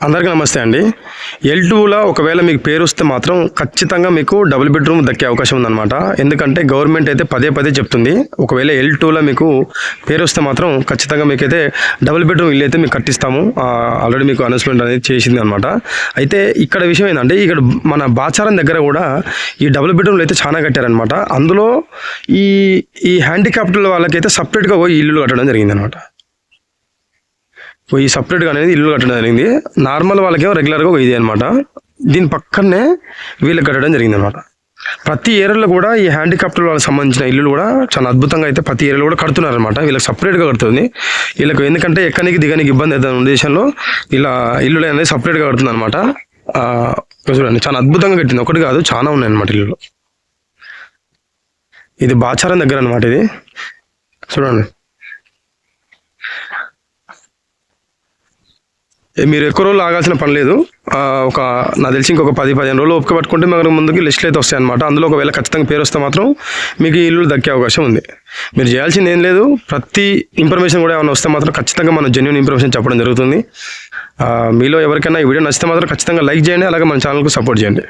అందరికీ నమస్తే అండి. ఎల్ టూలో ఒకవేళ మీకు పేరు వస్తే మాత్రం ఖచ్చితంగా మీకు డబుల్ బెడ్రూమ్ దక్కే అవకాశం ఉందన్నమాట. ఎందుకంటే గవర్నమెంట్ అయితే పదే పదే చెప్తుంది. ఒకవేళ ఎల్ టూలో మీకు పేరు వస్తే మాత్రం ఖచ్చితంగా మీకైతే డబుల్ బెడ్రూమ్ ఇల్లు అయితే మీకు కట్టిస్తాము. ఆల్రెడీ మీకు అనౌన్స్మెంట్ అనేది చేసింది అనమాట అయితే ఇక్కడ విషయం ఏంటంటే ఇక్కడ మన బాచారం దగ్గర కూడా ఈ డబుల్ బెడ్రూమ్లు అయితే చాలా కట్టారనమాట అందులో ఈ ఈ హ్యాండిక్యాప్డ్ వాళ్ళకైతే సపరేట్గా పోయి ఇల్లు కట్టడం జరిగింది అనమాట ఈ సపరేట్గా అనేది ఇల్లు కట్టడం జరిగింది. నార్మల్ వాళ్ళకేమో రెగ్యులర్గా ఒక ఇది అనమాట దీని పక్కనే వీళ్ళకి కట్టడం జరిగింది అనమాట ప్రతి ఏరియాలో కూడా ఈ హ్యాండిక్యాప్టర్ వాళ్ళకి సంబంధించిన ఇల్లు కూడా చాలా అద్భుతంగా అయితే ప్రతి ఏరియాలో కూడా కడుతున్నారు అనమాట వీళ్ళకి సపరేట్గా కడుతుంది. వీళ్ళకి ఎందుకంటే ఎక్కడికి దిగనికి ఇబ్బంది అవుతుంది ఉద్దేశంలో ఇలా ఇల్లు అనేది సపరేట్గా కడుతుంది అనమాట చూడండి చాలా అద్భుతంగా కట్టింది. ఒకటి కాదు చాలా ఉన్నాయి అనమాట ఇల్లు ఇది బాచారం దగ్గర అనమాట ఇది. చూడండి. మీరు ఎక్కువ రోజులు ఆగాల్సిన పని లేదు. ఒక నాకు తెలిసి ఇంకొక పది పదిహేను రోజులు ఓపిక పట్టుకుంటే మనకు ముందుకి లిస్టులు అయితే వస్తాయి అనమాట అందులో ఒకవేళ ఖచ్చితంగా పేరు వస్తే మాత్రం మీకు ఈ ఇల్లు దక్కే అవకాశం ఉంది. మీరు చేయాల్సింది ఏం లేదు. ప్రతి ఇన్ఫర్మేషన్ కూడా ఏమైనా వస్తే మాత్రం ఖచ్చితంగా మనం జెన్యున్ ఇన్ఫర్మేషన్ చెప్పడం జరుగుతుంది. మీలో ఎవరికైనా ఈ వీడియో నచ్చితే మాత్రం ఖచ్చితంగా లైక్ చేయండి అలాగే మన ఛానల్కు సపోర్ట్ చేయండి.